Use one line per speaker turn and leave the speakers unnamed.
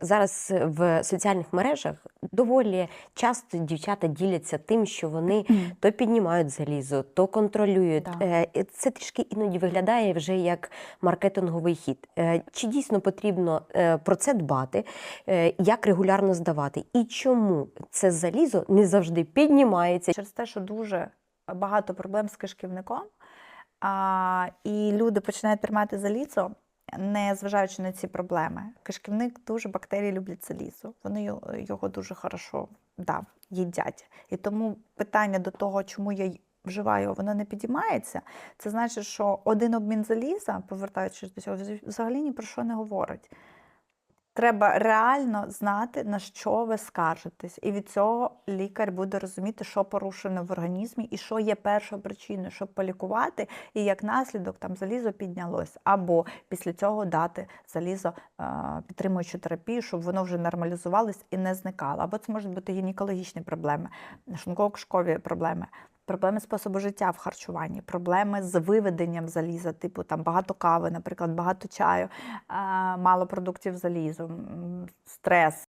зараз в соціальних мережах доволі часто дівчата діляться тим, що вони то піднімають залізо, то контролюють.
Так.
Е, Це трішки іноді виглядає вже як маркетинговий хід. Е, Чи дійсно потрібно е, про це дбати, як регулярно здавати, і чому це залізо не завжди піднімається?
Через те, що дуже багато проблем з кишківником, а, і люди починають приймати залізо, не зважаючи на ці проблеми. Кишківник дуже бактерії люблять залізо. Вони його- дуже хорошо да, їдять. І тому питання до того, чому я вживаю, воно не підіймається, це значить, що один обмін заліза, повертаючись до цього, взагалі ні про що не говорить. Треба реально знати, на що ви скаржитесь. І від цього лікар буде розуміти, що порушено в організмі і що є першою причиною, щоб полікувати, і як наслідок там залізо піднялось. Або після цього дати залізо е, підтримуючу терапію, щоб воно вже нормалізувалось і не зникало. Або це можуть бути гінекологічні проблеми, шлунково-кишкові проблеми. Проблеми способу життя в харчуванні, проблеми з виведенням заліза, типу там багато кави, наприклад, багато чаю, мало продуктів залізу, стрес,